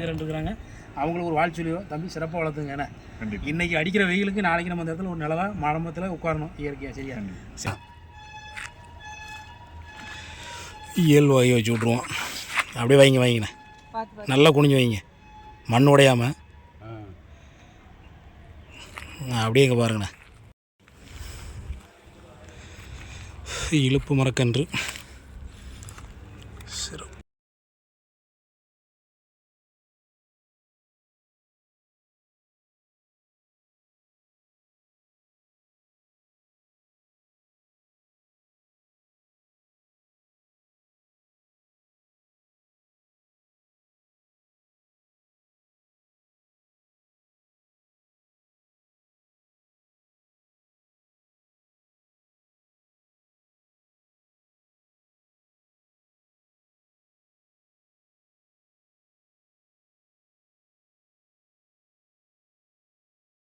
இருக்கிறாங்க. அவங்களுக்கு ஒரு வாழ் சொல்லியோ தம்பி சிறப்பாக வளர்த்துங்க ஏன்னா இன்னைக்கு அடிக்கிற வெயிலுக்கு நாளைக்கு நம்ம அந்த இடத்துல ஒரு நிலவா மரமத்தில் உட்காரணும் இயற்கையாக சரியா? சரி. இயல் வாங்கி வச்சு விட்ருவோம் அப்படியே வைங்க வைங்கண்ணே. நல்லா குனிஞ்சு வைங்க. மண் உடையாமல் அப்படியே இங்கே பாருங்கண்ணே. இழுப்பு மரக்கன்று.